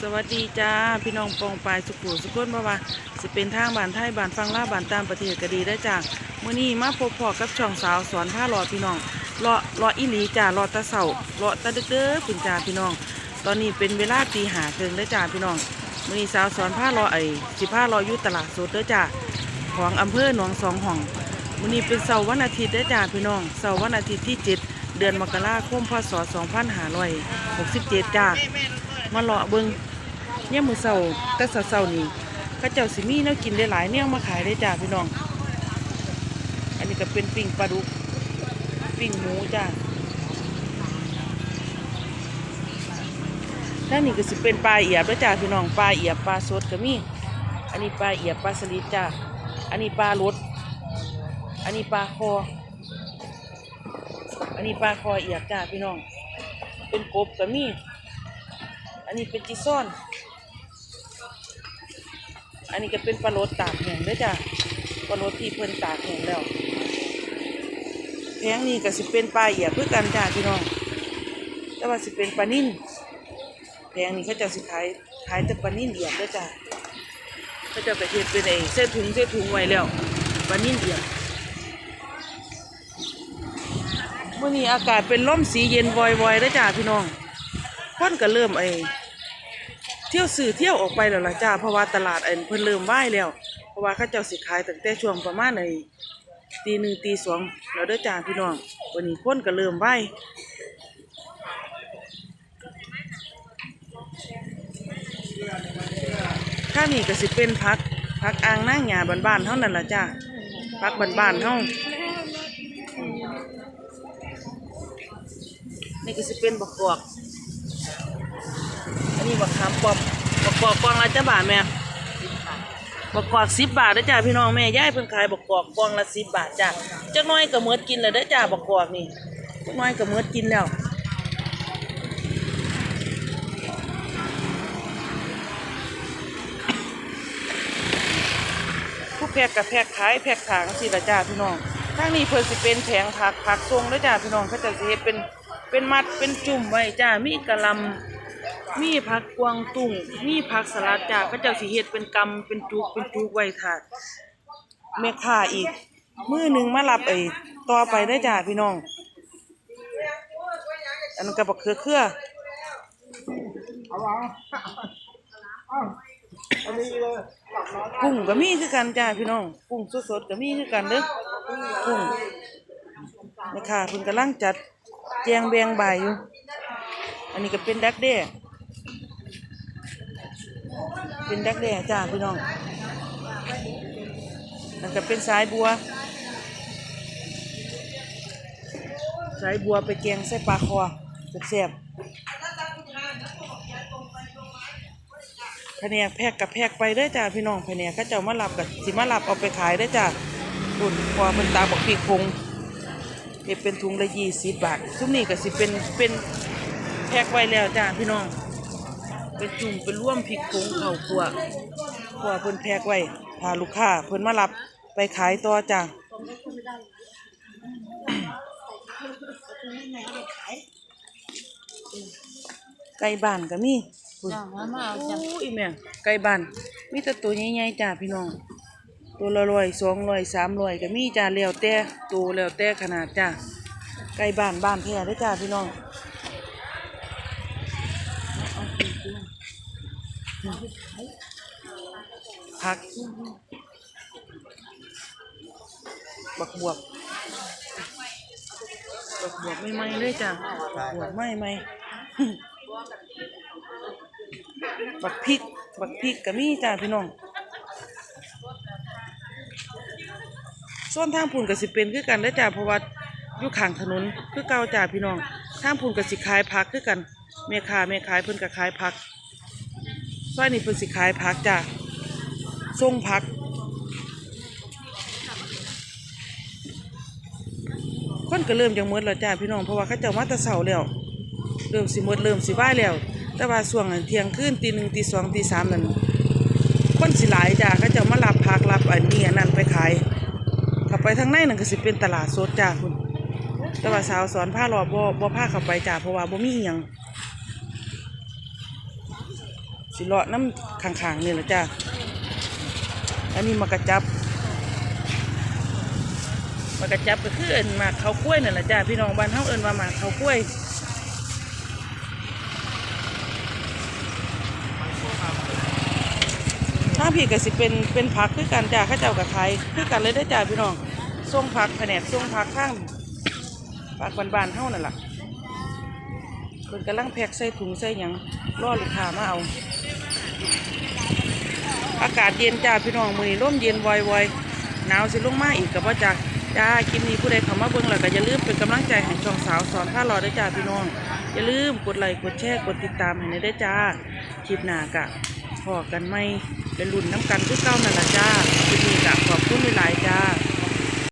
สวัสดีจ้าพี่น้องปองปายสุขุสุขนบ่าวาสิเป็นทางบ้านไทยบ้านฟังล่าบ้านตามประเทศก็ดีได้จ้ามื้อนี้มาพบพอกับช่องสาวสอนผ้ารอพี่น้องรอรออีหลีจ้ารอตะเสารอตะดึกเด้อคุณจ้าพี่น้อง ตอนนี้เป็นเวลาตีหาเคิงได้จ้าพี่น้องมื้อนี้สาวสอนผ้ารอไอ้สิผ้ารออยู่ตลาดสดเด้อจ้าของอำเภอหนองสองห้องมื้อนี้เป็นเสาร์วันอาทิตย์ได้จ้าพี่น้องเสาร์วันอาทิตย์ที่เจ็ดเดือนมกราคมพศ2567จ้ามาเลาะเบิง เนี่ยมือเศร้าแต่เศร้านี่ข้าเจ้าสิมีแนวกินได้หลายเนี่ยมาขายได้จ้าพี่น้อง อันนี้ก็เป็นปิ้งปลาดุกปิ้งหมูจ้าด้านนี้ก็สิเป็นปลาเอียบด้วยจ้าพี่น้องปลาเอียบปลาสดก็มี อันนี้ปลาเอียบปลาสลิดจ้าอันนี้ปลารสอันนี้ปลาคอ อันนี้ปลาคอเอียบจ้าพี่น้อง เป็นกบก็มี อันนี้เป็นจีซ่อน อันนี้ก็เป็นปลาโรดตากแห้งเด้วยจ้ะปลาโรดที่เพิ่นตากแห้งแล้วแพงนี้ก็สิเป็นปลาเอียบเพื่อกันจ้าพี่น้อง แต่ว่าสิเป็นปลานิ่นแพงนี้เขาจะสิขายขายแต่ปลานิ่นเอียบเด้วยจ้ะเขาจะไปเฮ็ดเป็นไอ้เส้นถุงเส้นถุงไว้แล้วปลานิ่นเอียบเมื่อนี้อากาศเป็นลมสีเย็นวอยๆเด้วยจ้าพี่น้องคนก็เริ่มไอ้ เที่ยวสื่อเที่ยวออกไปแล้วล่ะจ้าเพราะว่าตลาดไอ้เพิ่นเริ่มว่ายแล้ว เพราะว่าเขาเจ้าสิขายตั้งแต่ช่วงประมาณไอ้ตีหนึ่งตีสองแล้วเด้อจ้าพี่น้อง วันนี้คนก็เริ่มว่ายข้านี้ก็สิเป็นพักพักอ่างนั่งหยาบ้านๆเท่านั้นล่ะจ้าพักบ้านๆเท่านี่ก็สิเป็นบักกอก อันนี้บักขามปอมบักกอกกองละจ้าบาทแม่บักกอกสิบบาทเด้อจ้าพี่น้องแม่ย่ายเพิ่นขายบักกอกกองละสิบบาทจ้าจักหน้อยก็เมิดกินแล้วเด้อจ้าบักกอกนี่จักหน้อยก็เมิดกินแล้วผู้แพกกับแพกขายแพกขางสิละจ้าพี่น้องทางนี้เพิ่นสิเป็นแผงผักผักทรงเด้อจ้าพี่น้องเขาจะสิเฮ็ดเป็นเป็นมัดเป็นจุ่มไว้จ้ามีกะลำ มีผักกวางตุ้ง มีผักสลัดจ้าเขาเจ้าสิเฮ็ดเป็นกำเป็นจุกเป็นจุกไว้ถาดแม่ค้าอีก มือหนึ่งมารับไอ้ต่อไปได้จ้าพี่น้อง อันนั้นก็บักเคือเครือเอาเอาเอาอันนี้เลยหลับนอนกุ้งก็มีคือกันจ้าพี่น้อง กุ้งสดๆก็มีคือกันเด้อกุ้งแม่ค้าเพิ่นกำลังจัดแจงแบงใบอยู่ อันนี้ก็เป็นดักแด้ เป็นดักแด้จ้าพี่น้องนั่นก็เป็นสายบัว สายบัวไปแกงใส่ปลาคอแซ่บแผนกแพกกับแพกไปเด้จ้าพี่น้องแผนกเขาเจ้ามารับกับสิมารับเอาไปขายเด้จ้าปุ่นพอมันตาบอกปีกพงเก็บเป็นถุงละยี่สิบบาทซุ้มนี้ก็สิเป็นเป็นแพกไว้แล้วจ้าพี่น้อง เป็นจุ่มเป็นร่วมพริกผงข้าวคั่วคั่วเพิ่นแพกไว้พาลูกค้าเพิ่นมารับไปขายต่อจ้าไก่บ้านก็มีพุ่นมามาเอาจ้ะอู้อีแม่ไก่บ้านมีแต่ตัวใหญ่ๆจ้าพี่น้อง ตัวละร้อยสองร้อยสามร้อยก็มีจ้าแล้วแต่ตัวแล้วแต่ขนาดจ้าไก่บ้านบ้านแท้เด้อจ้าพี่น้อง ผักบักบวบบักบวบไม่ไหมเลยจ้าบักบวบไม่ไหมบักพริก บักพริกก็มีจ้าพี่น้องส่วนทางพุ่นก็สิเป็นคือกันเด้อจ้าเพราะว่าอยู่ข้างถนนคือเก่าจ้าพี่น้องทางพุ่นก็สิขายผักคือกันแม่ค้าแม่ขายเพิ่นก็ขายผัก ซอยนี้เพิ่นสิขายผักจ้าส่งผัก คนก็เริ่มจังหมดแล้วจ้าพี่น้องเพราะว่าเขาเจ้ามาแต่เช้าแล้ว เริ่มสิหมดเริ่มสิว่ายแล้ว แต่ว่าช่วงเที่ยงคืนตีหนึ่งตีสองตีสามนั่นคนสิหลายจ้าเขาเจะมารับผักรับอันนี้อันนั้นไปขายข้าไปทางในนั่นก็สิเป็นตลาดสดจ้าคุณแต่ว่าสาวสอนผ้ารอบ่บ่ผ้าเข้าไปจ้าเพราะว่าบ่มีอิหยัง สิเลาะน้ำข้างๆนี่แหละจ้าอันนี้มากระจับมากระจับก็คือเอินมาเขาวกล้วยนั่นแหละจ้าพี่น้องบ้านเฮาเอิ้นว่าหมากเขาวกล้วยถ้าพี่ก็สิเป็นเป็นผักคือกันจ้าข้าเจ้ากับขายคือกันเลยได้จ้าพี่น้องส่งผักแผนกส่งผักข้างผักบานๆเท่านั่นล่ะเพิ่นกำลังแพ็กใส่ถุงใส่หยังรอลูกค้ามาเอา อากาศเย็นจ้าพี่น้องมือนี้ร่มเย็นวอยๆหนาวสิลงมาอีกกับว่าจ้าจ้าคลิปนี้ผู้ใดเข้ามาเบิ่งแล้วก็อย่าลืมเป็นกำลังใจให้ช่องสาวสอนผ้ารอด้วยจ้าพี่น้อง อย่าลืมกดไลค์กดแชร์กดติดตามให้ในได้จ้าคลิปหน้ากะพอกันไหมเป็นรุ่นน้ำกันคือเก้านั่นละจ้าคลิปนี้กะขอบคุณหลายจ้า